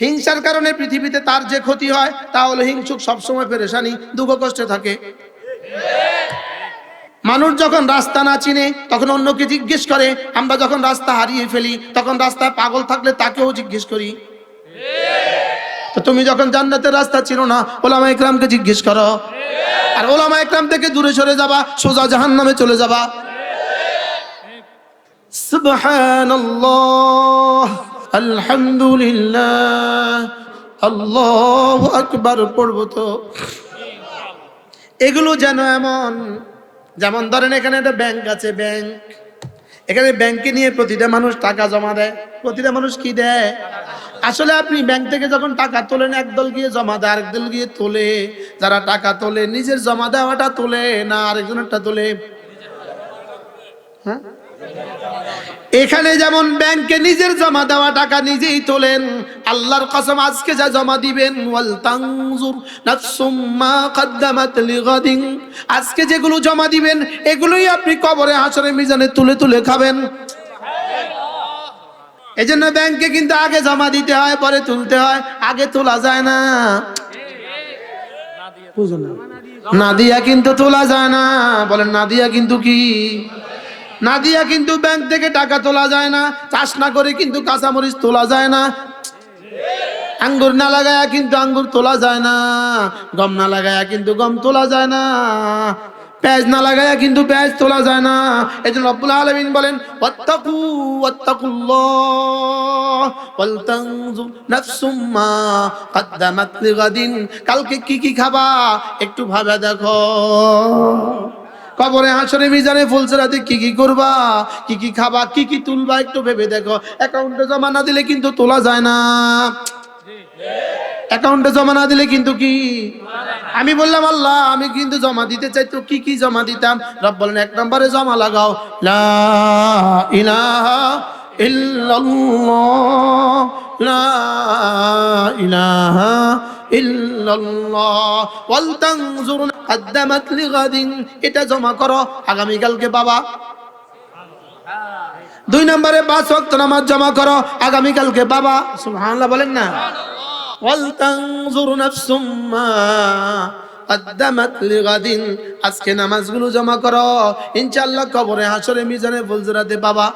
হিংসার কারণে পৃথিবীতে তার যে ক্ষতি হয়, তা হলো হিংসুক সবসময় পেরেশানি, দুঃখ কষ্টে থাকে। মানুষ যখন রাস্তা না চিনে, তখন অন্যকে জিজ্ঞেস করে, আমরা যখন রাস্তা হারিয়ে ফেলি, তখন রাস্তায় পাগল থাকলে তাকেও জিজ্ঞেস করি। তো তুমি যখন জান্নাতের রাস্তা ছিল না ওলামা ইকরামকে জিজ্ঞেস করো। আর ওলামা ইকরাম থেকে দূরে সরে যাবা, সোজা জাহান নামে চলে যাবা। সুবহানাল্লাহ। আলহামদুলিল্লাহ। আল্লাহু আকবার, পড়ব তো। এগুলো যেন এমন, যেমন ধরেন এখানে একটা ব্যাংক আছে, ব্যাংক। এখানে ব্যাংকে নিয়ে প্রতিটা মানুষ টাকা জমা দেয়। প্রতিটা মানুষ কি দেয়? আসলে আপনি ব্যাংক থেকে যখন টাকা তোলেন একদল গিয়ে জমা দেয়, আরেক দল গিয়ে তোলে। যারা টাকা তোলে, নিজের জমা দেওয়াটা তোলে না আরেকজনেরটা তোলে। হ্যাঁ? এখানে যেমন ব্যাংকে নিজের জমা দেওয়া টাকা নিজেই তোলেন, আল্লাহর কসম আজকে যা জমা দিবেন আজকে যেগুলো জমা দিবেন, এগুলোই আপনি কবরে, হাসরে, মিজানে তুলে তুলে খাবেন। এই জন্য ব্যাংকে কিন্তু আগে জমা দিতে হয়, পরে তুলতে হয়, আগে তোলা যায় না। না দিয়া কিন্তু তোলা যায় না। বলেন, না দিয়া কিন্তু কি? না দিয়া কিন্তু ব্যাংক থেকে টাকা তোলা যায় না, চাষ না করে কিন্তু কাঁচামরিচ তোলা যায় না। আঙ্গুর না লাগায়া কিন্তু আঙ্গুর তোলা যায় না, গম না লাগায়া কিন্তু গম তোলা যায় না, পেঁয়াজ না লাগায়া কিন্তু পেঁয়াজ তোলা যায় না। এই জন্য রব্বুল আলমিন বলেন, ওয়াত্তাকু, ওয়াত্তাকুল্লাহ ওয়াল তানজুর নাফসুম মা কদ্দামাত লিগাদিন। কালকে কি কি খাবা একটু ভাবে দেখো। কবরে হাসরে মিজানে ফুলসরাতে কি কি করবা? কি কি খাবা? কি কি তুলবা? একটু ভেবে দেখো। অ্যাকাউন্টে জমা না দিলে কিন্তু তোলা যায় না। অ্যাকাউন্টে জমা না দিলে কিন্তু কি? আমি বললাম, আল্লাহ, আমি কিন্তু জমা দিতে চাই। তো কি কি জমা দিতাম? রব বলেন, এক নম্বরে জমা লাগাও। লা ইলাহা ইল্লাল্লাহ। লা ইলাহা ইল্লাল্লাহ ওয়াল তানজুর قدمت لغد এটা জমা করো আগামীকালকে বাবা দুই নম্বরে পাঁচ ওয়াক্ত নামাজ জমা করো আগামীকালকে বাবা সুবহানাল্লাহ বলেন না ওয়াল তানজুর নাফসুম মা قدمت لغد আজকে নামাজগুলো জমা করো ইনশাআল্লাহ কবরে হাসরে মিজানে ফুলজরাতে বাবা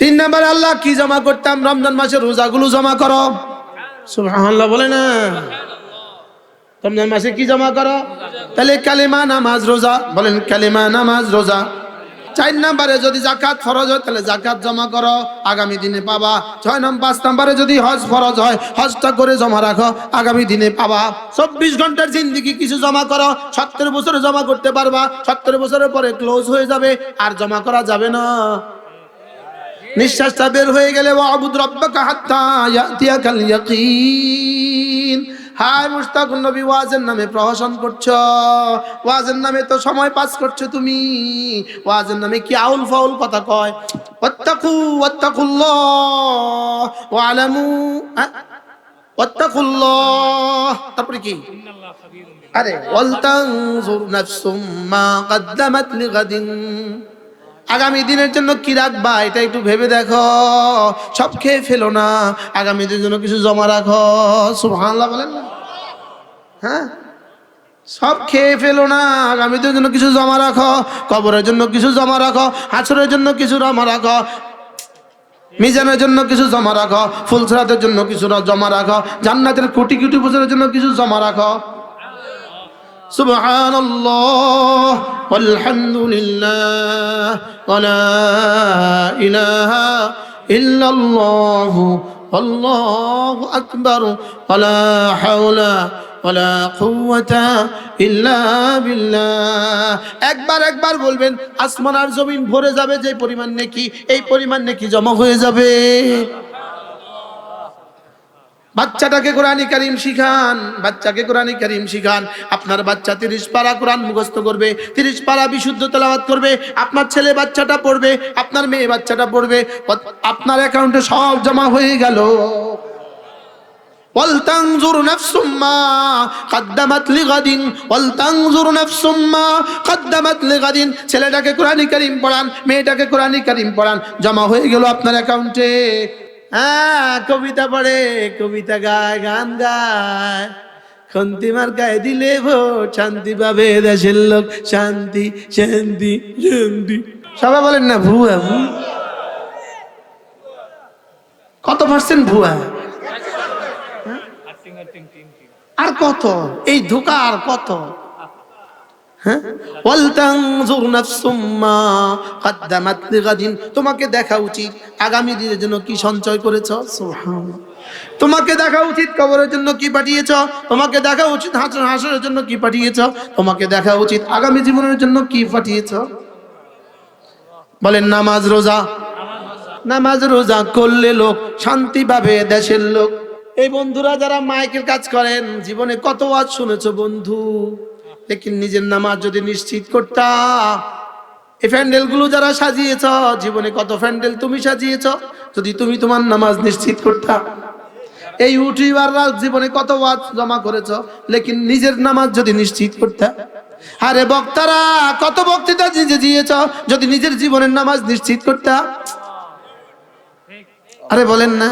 তিন নম্বরে আল্লাহ কি জমা করতাম রমজান মাসে রোজাগুলো জমা করো সুবহানাল্লাহ, বলে না? রমজান মাসে কি জমা করো? তাহলে কালিমা নামাজ রোজা, বলেন কালিমা নামাজ রোজা। চার নাম্বারে যদি জাকাত ফরজ হয়, তাহলে জাকাত জমা করো। আগামী দিনে পাবা। ছয় নম্বর পাঁচ নাম্বারে যদি হজ ফরজ হয়, হজটা করে জমা রাখো। আগামী দিনে পাবা। চব্বিশ ঘণ্টার জিন্দিগি কিছু জমা করো। সত্তর বছরে জমা করতে পারবা। সত্তর বছরের পরে ক্লোজ হয়ে যাবে। আর জমা করা যাবে না। নিঃশ্বাসটা বের হয়ে গেলে, ওয়াবুদ রব্বাকা হাত্তা ইয়াতিয়াকাল ইয়াকিন হায় মুস্তাকুন নবী, ওয়াজের নামে প্রহসন করছ। ওয়াজের নামে তো সময় পাস করছ তুমি। ওয়াজের নামে কি আউল ফাউল কথা কয়? ওয়াত্তাকু, ওয়াত্তাকুল্লাহ। ওয়ালামু হ্যাঁ? ওয়াত্তাকুল্লাহ। তারপরে কি? আরে ওয়াল তানজুর নাফসুম মা কদ্দামাত লিগাদিন আগামী দিনের জন্য কি রাখবা? এটা একটু ভেবে দেখো। সব খেয়ে ফেলো না। আগামী দিনের জন্য কিছু জমা রাখো। সুবহানাল্লাহ বলেন না। হ্যাঁ? সব খেয়ে ফেলো না। আগামী দিনের জন্য কিছু জমা রাখো। কবরের জন্য কিছু জমা রাখো। হাসরের জন্য কিছু জমা রাখো। মিজানের জন্য কিছু জমা রাখো। ফুলসরাতের জন্য কিছু জমা রাখো। জান্নাতের কোটি কোটি বছরের জন্য কিছু জমা রাখো। سبحان الله والحمد لله ولا إله إلا الله والله أكبر ولا حول ولا قوة إلا بالله একবার একবার বলবেন আসমান আর জমিন ভরে যাবে যে পরিমাণ নেকি এই পরিমাণ নেকি জমা হয়ে যাবে বাচ্চাটাকে কোরআনী কারিম শিখান বাচ্চাকে কোরআনী কারিম শিখান আপনার বাচ্চা তিরিশ পারা কোরআন মুখস্থ করবে তিরিশ পারা বিশুদ্ধ তেলাওয়াত করবে আপনার ছেলে বাচ্চাটা পড়বে আপনার মেয়ে বাচ্চাটা পড়বে আপনার অ্যাকাউন্টে সব জমা হয়ে গেল ولتنظر نفس ما قدمت لغد ولتنظر نفس ما قدمت لغد ছেলেটাকে কোরআনী কারিম পড়ান মেয়েটাকে কোরআনী কারিম পড়ান জমা হয়ে গেল আপনার অ্যাকাউন্টে হ্যাঁ কবিতা পড়ে, কবিতা গায়, গান গায়। খন্তিমার গায়ে দিলে ভোট শান্তি পাবে দেশের লোক। শান্তি শান্তি শান্তি। সবাই বলেন না, ভুয়া ভু কত পার্সেন্ট ভুয়া? আর কত? এই ধোকা আর কত হ্যাঁ? ওয়ালতানজুর নাফসুম মা কদ্দামাত লিগাদিন। তোমাকে দেখা উচিত। আগামী দিনের জন্য কি সঞ্চয় করেছ? তোমাকে দেখা উচিত কবরের জন্য কি পাঠিয়েছ? তোমাকে দেখা উচিত হাসরের জন্য কি পাঠিয়েছ? তোমাকে দেখা উচিত আগামী জীবনের জন্য কি পাঠিয়েছ? বলেন, নামাজ রোজা। নামাজ রোজা করলে লোক শান্তি পাবে দেশের লোক। এই বন্ধুরা, যারা মাইকের কাজ করেন, জীবনে কত আজ শুনেছ বন্ধু? লেকিন নিজের নামাজ যদি নিশ্চিত করতা, এই প্যান্ডেলগুলো যারা সাজিয়েছ, জীবনে কত প্যান্ডেল তুমি সাজিয়েছ? যদি তুমি তোমার নামাজ নিশ্চিত করতা। এই ইউটিউবাররা জীবনে কত ওয়াজ জমা করেছ, লেকিন নিজের নামাজ যদি নিশ্চিত করতা। আরে বক্তারা, কত বক্তৃতা নিজে দিয়েছ, যদি নিজের জীবনের নামাজ নিশ্চিত করতা। আরে বলেন না।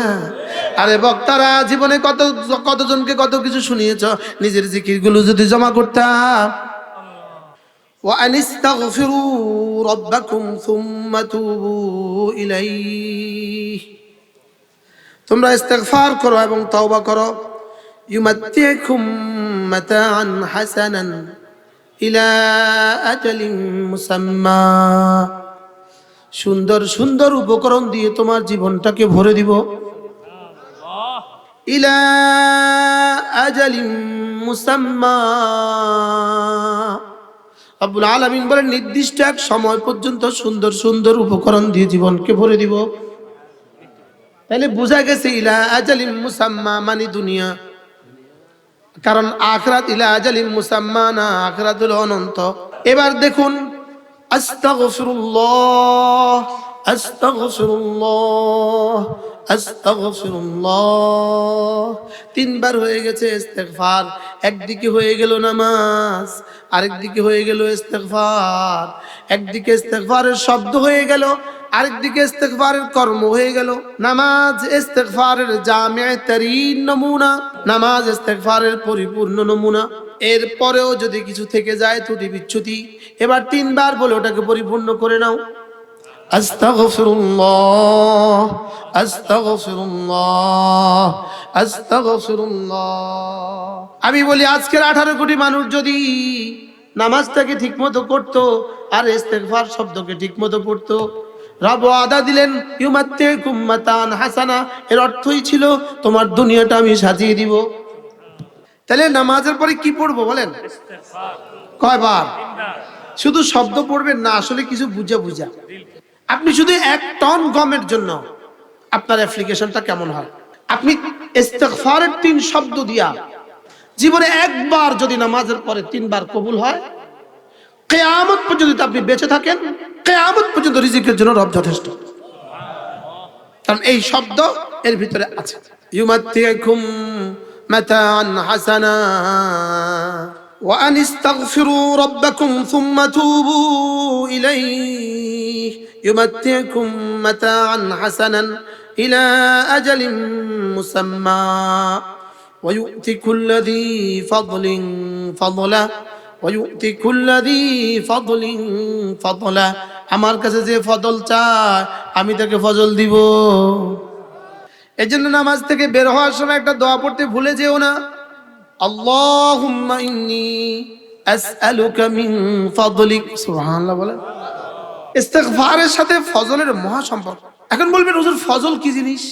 আরে বক্তারা জীবনে কত কতজনকে কত কিছু শুনিয়েছ নিজের জিকির গুলো যদি জমা করতাম وأن استغفروا ربكم ثم توبوا إليه তোমরা ইস্তেগফার করো এবং তওবা করো ইউমাত্তিকুম মাতাআন হাসানান ইলা আজালিন মুসাম্মা সুন্দর সুন্দর উপকরণ দিয়ে তোমার জীবনটাকে ভরে দিব ইলা আজালিম মুসাম্মা। আব্বুল আলামিন বলেন, নির্দিষ্ট এক সময় পর্যন্ত সুন্দর সুন্দর উপকরণ দিয়ে জীবনকে ভরে দিব। তাহলে বোঝা গেছে ইলা আজালিম মুসাম্মা মানে দুনিয়া। কারণ আখরাত ইলা আজালিম মুসাম্মা না, আখরাত হলো অনন্ত। এবার দেখুন, আস্তাগফিরুল্লাহ আস্তাগফিরুল্লাহ। তিনবার হয়ে গেছে ইস্তেগফার। একদিকে হয়ে গেল নামাজ, আরেকদিকে হয়ে গেল ইস্তেগফার। একদিকে ইস্তেগফারের শব্দ হয়ে গেল, আরেকদিকে ইস্তেগফারের কর্ম হয়ে গেল। নামাজ ইস্তেগফারের জামিআ তারিন নমুনা, নামাজ ইস্তেগফারের পরিপূর্ণ নমুনা। এরপরেও যদি কিছু থেকে যায় ত্রুটি বিচ্ছুতি এবার তিনবার বলে ওটাকে পরিপূর্ণ করে নাও। আস্তাগফিরুল্লাহ আস্তাগফিরুল্লাহ আস্তাগফিরুল্লাহ। আমি বলি আজকের আঠারো কোটি মানুষ যদি নামাজটাকে ঠিকমতো করতো আর ইস্তেগফার শব্দকে ঠিকমতো পড়তো রব আদা দিলেন ইউমাত্তে কুম্মাতান হাসানা এর অর্থই ছিল তোমার দুনিয়াটা আমি সাজিয়ে দিব। তাহলে নামাজের পরে কি পড়ব বলেন? কয়বার? শুধু শব্দ পড়বেন না আসলে কিছু বুঝা বুঝা। আপনি শুধু এক টন গমের জন্য আপনার অ্যাপ্লিকেশনটা কেমন হয়? আপনি ইস্তেগফারের তিন শব্দ দিয়া জীবনে একবার যদি নামাজের পরে তিনবার কবুল হয়, কেয়ামত পর্যন্ত আপনি বেঁচে থাকেন, কেয়ামত পর্যন্ত রিজিকের জন্য রব যথেষ্ট। কারণ এই শব্দ এর ভিতরে আছে। ইউমাত্তিকুম মাতাআন হাসানা। وأن استغفروا ربكم ثم توبوا إليه يمتعكم متاعا حسنا إلى أجل مسمى ويؤتي كل ذي فضل فضله ويؤتي كل ذي فضل فضله আমার কাছে যে ফজল চায় আমি তাকে ফজল দিব এই জন্য নামাজ থেকে বের হওয়ার সময় একটা দোয়া পড়তে ভুলে যেও না আল্লাহুম্মা ইন্নী আসআলুকা মিন ফাদলিক। সুবহানাল্লাহ বলেন। ইস্তেগফারের সাথে ফজলের মহা সম্পর্ক এখন বলবেন, হুজুর, ফজল কি জিনিস?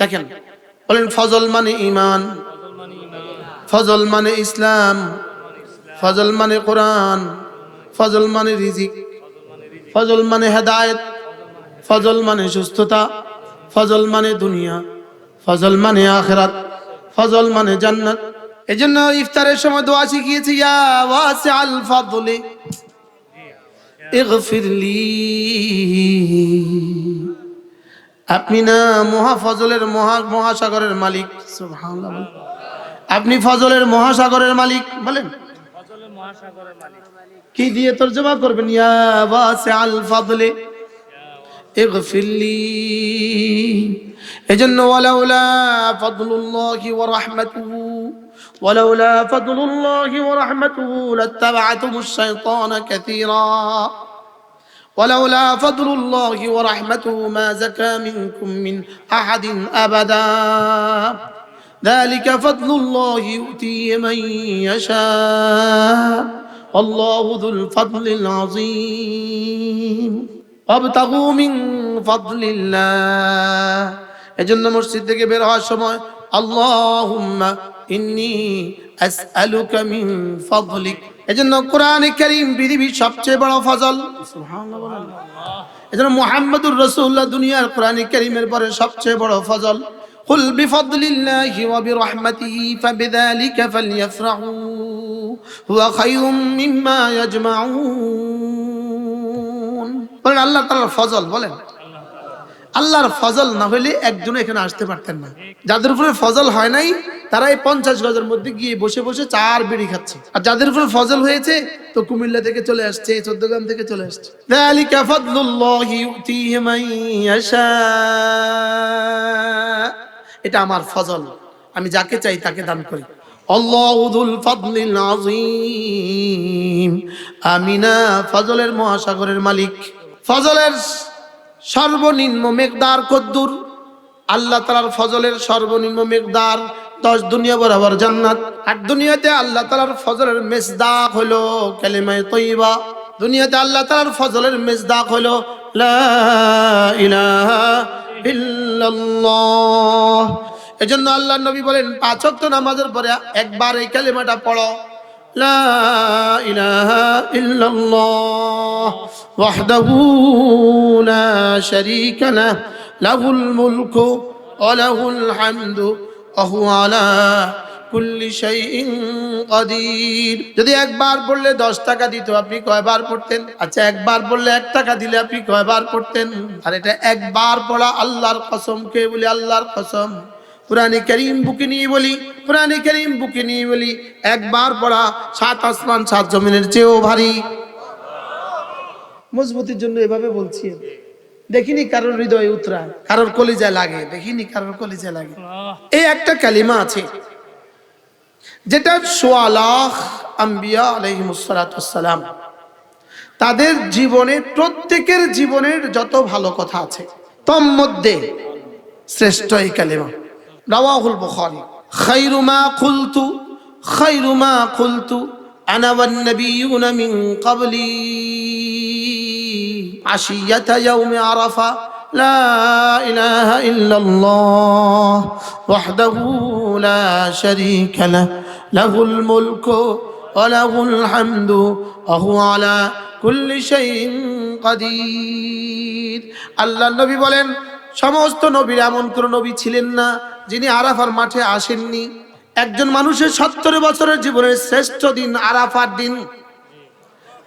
দেখেন, বলেন, ফজল মানে ঈমান, ফজল মানে ইসলাম, ফজল মানে কোরআন, ফজল মানে রিজিক, ফজল মানে হেদায়েত, ফজল মানে সুস্থতা, ফজল মানে দুনিয়া, ফজল মানে আখেরাত, ফজল মানে জান্নাত এজন্য ইফতারের সময় দোয়া শিখিয়েছি ইয়া ওয়াসি আল ফাদলি ইগফিরলি। আপনি না মহা ফজলের মহা মহাসাগরের মালিক। আপনি ফজলের মহাসাগরের মালিক বলেন। কি দিয়ে তোর জবাব করবেন? ইয়া ওয়াসি আল ফাদলি ইগফিরলি। এজন্য ওয়ালাউলা ফাদলুল্লাহি ওয়া রাহমাতুহু। ولولا فضل الله ورحمته لاتبعتم الشيطان كثيرا ولولا فضل الله ورحمته ما زكى منكم من احد ابدا ذلك فضل الله يؤتيه من يشاء والله ذو الفضل العظيم وابتغوا من فضل الله এজন্য মসজিদ থেকে বের হওয়ার সময় আল্লাহুম্মা ইন্নি আসআলুকা মিন ফদলিক। এজন্য কোরআনে কারীম পৃথিবীর সবচেয়ে বড় ফজল। এজন্য মুহাম্মদুর রাসূলুল্লাহ দুনিয়ার কোরআনে কারীমের পরে সবচেয়ে বড় ফজল। কুল বিফদলিল্লাহি ওয়া বিরহমাতিহি ফাবিযালিকা ফালইফরাহু হুয়া খায়রুম মিম্মা ইয়াজমাউন। বলেন আল্লাহ তাআলার ফজল বলেন। আল্লাহর ফজল না হলে একজনও এখানে আসতে পারতেন না। যাদের উপরে ফজল হয় নাই তারা এই পঞ্চাশ গজের মধ্যে গিয়ে বসে বসে চার বিড়ি খাচ্ছে। আর যাদের উপরে ফজল হয়েছে, তো কুমিল্লা থেকে চলে আসছে, চোদ্দগ্রাম থেকে চলে আসছে। এটা আমার ফজল। আমি যাকে চাই তাকে দান করি। আমিনা, ফজলের মহাসাগরের মালিক। ফজলের সর্বনিম্ন মেঘদার কদ্দুর। আল্লাহ তালার ফজলের সর্বনিম্ন মেঘদার দশ দুনিয়া বরাবর জান্নাত। আর দুনিয়াতে আল্লাহ তালার ফজলের মেজদাক হলো কালেমায় তৈবা দুনিয়াতে আল্লাহ তালার ফজলের মেজদা হলো এই জন্য আল্লাহ নবী বলেন পাঁচক নামাজের পরে একবার এই কালেমাটা পড়ো। লা ইলাহা ইল্লাল্লাহ। ওয়াহদাহু لا شريك له له الملك وله الحمد وهو على كل شيء قدير যদি একবার পড়লে দশ টাকা দিত আপনি কয়বার পড়তেন আচ্ছা একবার পড়লে এক টাকা দিলে আপনি কয়বার পড়তেন আর এটা একবার পড়া আল্লাহর কসম কে বলি আল্লাহর কসম পুরানি করিম বুকে নিয়ে বলি পুরানি করিম বুকে নিয়ে বলি একবার পড়া সাত আসমান সাত জমিনের চেয়েও ভারী মজবুতির জন্য এভাবে বলছি। দেখিনি কারোর হৃদয়ে উতরায় কারোর কলিজা লাগে দেখিনি কারোর কলিজা লাগে। এই একটা কালিমা আছে যেটা সোয়ালাহ আম্বিয়া আলহিমসালাম তাদের জীবনে প্রত্যেকের জীবনের যত ভালো কথা আছে তোর মধ্যে শ্রেষ্ঠ এই কালিমা রাওয়াহুল বুখারী খায়রু মা কুলতু খায়রু أنا والنبيون من قبلي عشية يوم عرفة لا إله إلا الله وحده لا شريك له له الملك وله الحمد وهو على كل شيء قدير الله النبي বলেন সমস্ত নবীর এমন কোন নবী ছিলেন না যিনি আরাফার মাঠে আসেননি একজন মানুষের সত্তর বছরের জীবনের শ্রেষ্ঠ দিন আরাফার দিন।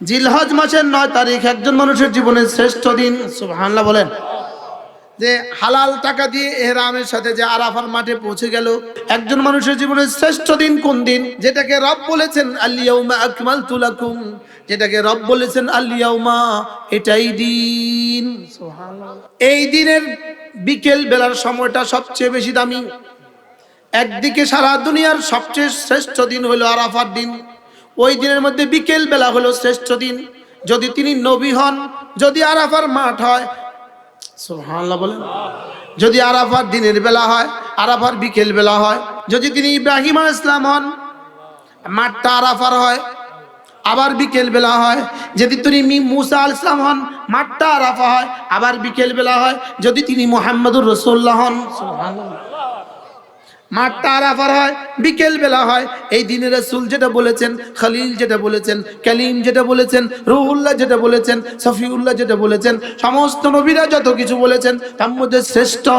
জিলহজ মাসের নয় তারিখ একজন মানুষের জীবনের শ্রেষ্ঠ দিন। সুবহানাল্লাহ বলেন। যে হালাল টাকা দিয়ে এহরামের সাথে যে আরাফার মাঠে পৌঁছে গেল, একজন মানুষের জীবনের শ্রেষ্ঠ দিন কোন দিন? যেটাকে রব বলেছেন আল্লিয়াউমা আকমালতু লাকুম যেটাকে রব বলেছেন আল্লিয়াউমা এটাই দিন। এই দিনের বিকেল বেলার সময়টা সবচেয়ে বেশি দামি। একদিকে সারা দুনিয়ার সবচেয়ে শ্রেষ্ঠ দিন হলো আরাফার দিন। ওই দিনের মধ্যে বিকেল বেলা হলো শ্রেষ্ঠ দিন। যদি তিনি নবী হন, যদি আরাফার মাঠ হয় বলেন, যদি আরাফার দিনের বেলা হয়, আরাফার বিকেল বেলা হয়, যদি তিনি ইব্রাহিম আল ইসলাম হন, মাঠটা আরাফার হয়, আবার বিকেল বেলা হয়। যদি তিনি মুসা আল ইসলাম হন, মাঠটা আরাফা হয়, আবার বিকেল বেলা হয়। যদি তিনি মোহাম্মদুর রসুল্লাহ হন, সুবহানাল্লাহ। মাঠটা আরাফার হয়, বিকেল বেলা হয়। এই দিনে রসুল যেটা বলেছেন, খালিল যেটা বলেছেন ক্যালিম যেটা বলেছেন, রুহুল্লাহ যেটা বলেছেন, সফিউল্লাহ যেটা বলেছেন, সমস্ত নবীরা যত কিছু বলেছেন, তার মধ্যে শ্রেষ্ঠ।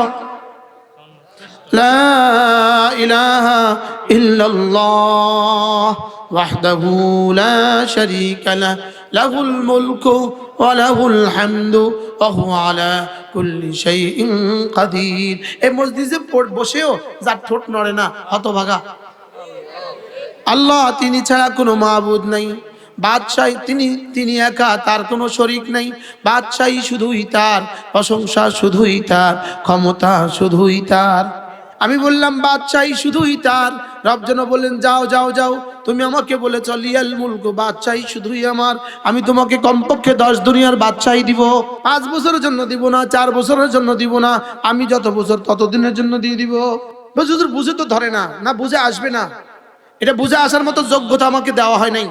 লা ইলাহা ইল্লাল্লাহ। وحده لا شريك له له الملك وله الحمد وهو على كل شيء قدير এই মসজিদে পড়- বসেও যার ঠোঁট নড়ে না হতভাগা আল্লাহ তিনি ছাড়া কোনো মাবুদ নাই বাদশাহী তিনি তিনি একা তার কোনো শরিক নাই বাদশাহী শুধুই তার প্রশংসা শুধুই তার ক্ষমতা শুধুই তার আমি বললাম, বাদশাহী শুধুই তার। রব যেন বললেন, যাও যাও যাও। তুমি আমাকে বলেছ, লিয়াল মুলক, বাদশাহী শুধুই আমার। আমি তোমাকে কমপক্ষে দশ দুনিয়ার বাদশাহী দিব। পাঁচ বছরের জন্য দিব না, চার বছরের জন্য দিব না। আমি যত বছর ততদিনের জন্য দিয়ে দিব। হুজুর, বুঝে তো ধরে না। না, বুঝে আসবে না। এটা বুঝে আসার মতো যোগ্যতা আমাকে দেওয়া হয় নাই।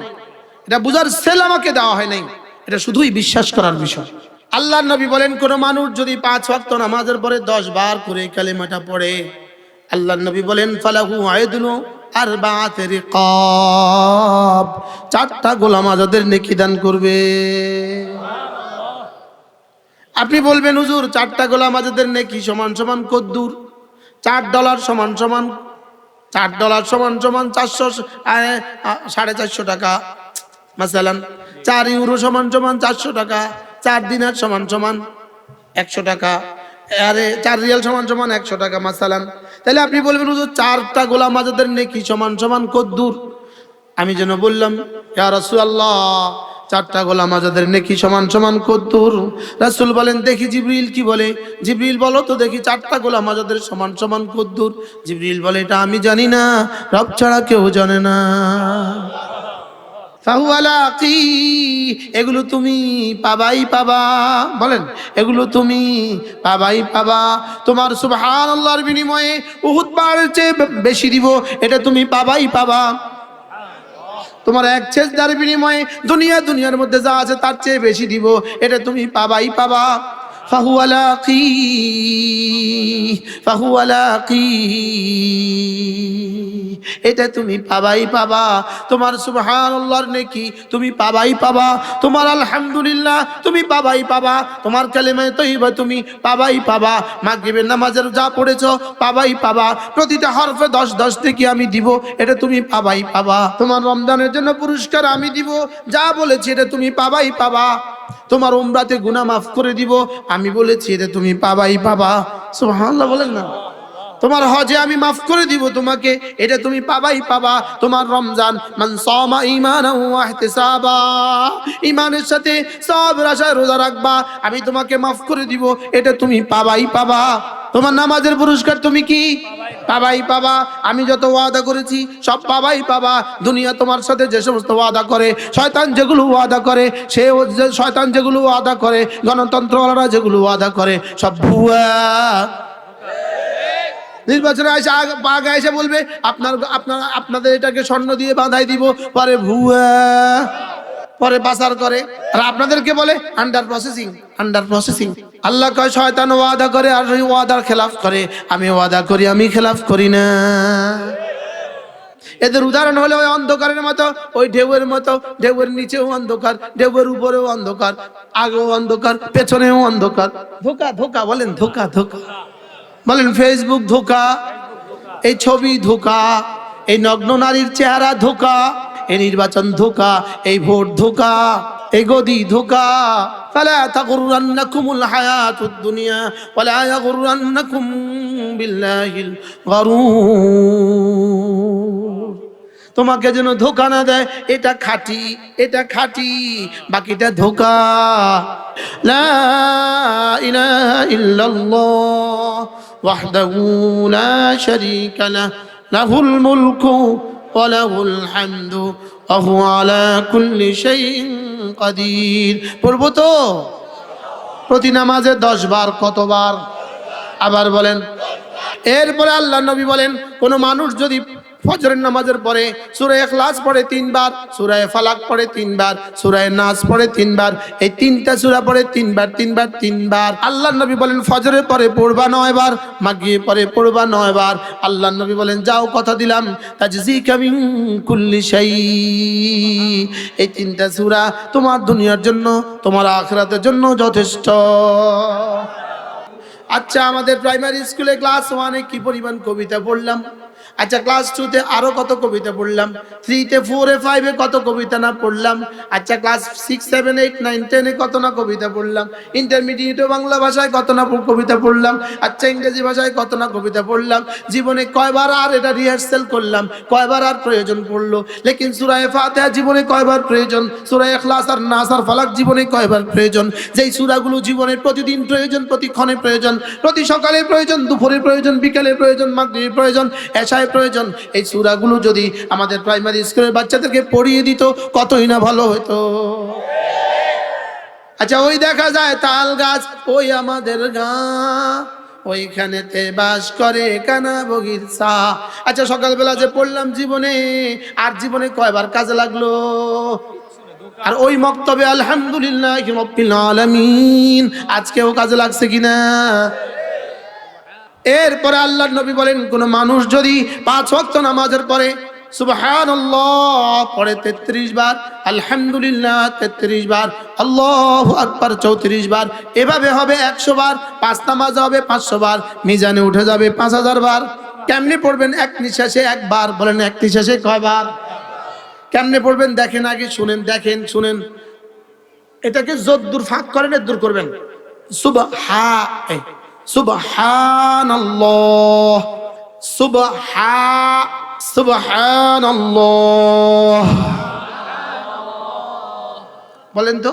এটা বুঝার সেল আমাকে দেওয়া হয় নাই। এটা শুধুই বিশ্বাস করার বিষয়। আল্লাহ নবী বলেন, কোন মানুষ যদি পাঁচ ওয়াক্ত নামাজের পরে দশ বার করে কালেমাটা পড়ে আল্লাহ নবী বলেন, ফালাহু আয়দুনু আর বাতের কব চারটা গোলাম আজাদের নেকি দান করবে। আপনি বলবেন, হুজুর, চারটা গোলাম আজাদের নেকি সমান সমান কদ্দুর? চার ডলার সমান সমান, চার ডলার সমান সমান চারশো সাড়ে চারশো টাকা। মাসালান, চার ইউরো সমান সমান চারশো টাকা, চার দিনার সমান সমান একশো টাকা। আরে, চার রিয়াল সমান সমান একশো টাকা, মাসালান তাহলে আপনি বলবেন, হুজুর, চারটা গোলাম আজাদের নেকি সমান সমান কদ্দুর? আমি যেন বললাম, ইয়া চারটা গোলাম আজাদের নেকি সমান সমান কদ্দুর? রাসূল বলেন, দেখি জিবরিল কি বলে? জিবরিল, বলো তো দেখি, চারটা গোলাম আজাদের সমান সমান কদ্দুর? জিবরিল বলে, এটা আমি জানি না, রব ছাড়া কেউ জানে না। এগুলো তুমি পাবাই পাবা। বলেন, এগুলো তুমি পাবাই পাবা। তোমার সুবহান আল্লাহর বিনিময়ে উহুদ পাহাড়ের চেয়ে বেশি দিব, এটা তুমি পাবাই পাবা। তোমার এক ছেজদার বিনিময়ে দুনিয়া দুনিয়ার মধ্যে যা আছে তার চেয়ে বেশি দিব, এটা তুমি পাবাই পাবা। ফাহুয়ালা কি ফাহুয়ালা কি এটা তুমি পাবাই পাবা। তোমার সুবহানাল্লাহর নেকি তুমি পাবাই পাবা। তোমার আলহামদুলিল্লাহ তুমি পাবাই পাবা। তোমার কালেমায়ে তৈবা তুমি পাবাই পাবা। মাগরিবের নামাজের যা পড়েছো পাবাই পাবা। প্রতিটা হরফে দশ দশ থেকে আমি দিব, এটা তুমি পাবাই পাবা। তোমার রমজানের জন্য পুরস্কার আমি দিব। যা বলেছি এটা তুমি পাবাই পাবা। তোমার ওমরাতে গুণা মাফ করে দিব। আমি বলেছি, এটা তুমি পাবাই পাবা। সুবহানাল্লাহ বলেন না। তোমার হজে আমি মাফ করে দিব তোমাকে, এটা তুমি পাবাই পাবা। তোমার রমজান, মান সামা ওয়া ইহতিসাবা ঈমানের সাথে সব আশায় রোজা রাখবা। আমি তোমাকে মাফ করে দিব, এটা তুমি পাবাই পাবা। তোমার নামাজের পুরস্কার তুমি কি? পাবাই পাবা আমি যত ওয়াদা করেছি, সব পাবাই পাবা দুনিয়া তোমার সাথে যে সমস্ত ওয়াদা করে, শয়তান যেগুলো ওয়াদা করে সে শয়তান যেগুলো ওয়াদা করে, গণতন্ত্রওয়ালারা যেগুলো ওয়াদা করে, সব ভুয়া। নির্বাচনে আগ- আগে এসে বলবে, আপনার আপনার, আপনাদের এটাকে স্বর্ণ দিয়ে বাঁধাই দিব। পরে ভুয়া। পরে বাসার করে, আর আপনাদেরকে বলে under processing under processing Allah কয়, শয়তান ওয়াদা করে আর ওয়াদার খেলাফ করে। আমি ওয়াদা করি, আমি খেলাফ করি না। এদের উদাহরণ হলো ওই অন্ধকারের মতো, ওই ঢেউয়ের মতো। ঢেউয়ের নিচেও অন্ধকার, ঢেউয়ের উপরেও অন্ধকার, আগেও অন্ধকার, পেছনেও অন্ধকার। ধোকা ধোকা, বলেন ধোকা ধোকা। বলেন ফেসবুক ধোকা, এই ছবি ধোকা, এই নগ্ন নারীর চেহারা ধোকা। এই নির্বাচন ধোকা এই ভোট ধোকা এই গদি ধোকা فلا تغرنكم الحياة الدنيا ولا يغرنكم بالله الغرور তোমাকে যেন ধোকা না দেয় এটা খাঁটি এটা খাঁটি বাকিটা ধোকা লা ইলাহা ইল্লাল্লাহ ওয়াহদাহু লা শারীকা লাহ লাহুল মুলকু ওয়া الحمد وهو على كل شيء قدير পড়ব তো? প্রতি নামাজে দশ বার কতবার? আবার বলেন, এরপরে আল্লাহ নবী বলেন, কোন মানুষ যদি ফজরের নামাজের পরে সুরায় এখলাস পড়ে তিনবার সুরায় ফালাক পড়ে তিনবার সুরায় নাচ পড়ে তিনবার, এই তিনটা সুরা পড়ে তিনবার তিনবার তিনবার। আল্লাহ নবী বলেন, ফজরের পরে পড়বা নয় বার মাগিয়ে পরে পড়বা নয় বার। আল্লাহ নবী বলেন, যাও কথা দিলাম কুল্লি শাই এই তিনটা সুরা তোমার দুনিয়ার জন্য, তোমার আখরাতের জন্য যথেষ্ট। আচ্ছা আমাদের প্রাইমারি স্কুলে ক্লাস ওয়ানে কি পরিমাণ কবিতা পড়লাম? আচ্ছা ক্লাস টুতে আরও কত কবিতা পড়লাম? থ্রিতে ফোরে ফাইভে কত কবিতা না পড়লাম? আচ্ছা class six seven eight nine টেনে কত না কবিতা পড়লাম? ইন্টারমিডিয়েটে বাংলা ভাষায় কত না কবিতা পড়লাম? আচ্ছা ইংরেজি ভাষায় কত না কবিতা পড়লাম? জীবনে কয়বার আর এটা রিহার্সেল করলাম? কয়বার আর প্রয়োজন পড়ল? লেকিন সুরায় ফাতেহা জীবনে কয়বার প্রয়োজন? সুরায় এখলাস আর নাস আর ফালাক জীবনে কয়বার প্রয়োজন? যেই সুরাগুলো জীবনের প্রতিদিন প্রয়োজন, প্রতিক্ষণে প্রয়োজন, প্রতি সকালে প্রয়োজন, দুপুরে প্রয়োজন, বিকেলে প্রয়োজন, মাগরিবে প্রয়োজন, এশায় প্রয়োজন। এই সুরাগুলো যদি আমাদের প্রাইমারি স্কুলের বাচ্চাদেরকে পড়িয়ে দিত, কতই না ভালো হতো আচ্ছা ওই দেখা যায় তাল গাছ, ওই আমাদের গা। ওইখানেতে বাস করে কানা বগির চা। আচ্ছা সকালবেলা যে পড়লাম জীবনে, আর জীবনে কয়বার কাজে লাগল? আর ওই মক্তবে আলহামদুলিল্লাহ আজকেও কাজে লাগছে কিনা? এরপরে আল্লাহ নবী বলেন কোন মানুষ যদি পাঁচ ওয়াক্ত নামাজের পরে সুবহানাল্লাহ পরে তেত্রিশ বার আলহামদুলিল্লাহ তেত্রিশ বার আল্লাহ আকবার চৌত্রিশ বার এভাবে হবে একশো বার পাঁচ নামাজ হবে পাঁচশো বার মিজানে উঠে যাবে পাঁচ হাজার বার। কেমনে পড়বেন এক নিঃশ্বাসে একবার বলেন এক নিঃশ্বাসে কয়বার? কেমনে পড়বেন? দেখেন আগে শুনেন দেখেন শুনেন। এটাকে যদ্দুর ফাঁক করেন দূর করবেন। সুবহা এই, সুবহানাল্লাহ সুবহা সুবহানাল্লাহ। বলেন তো।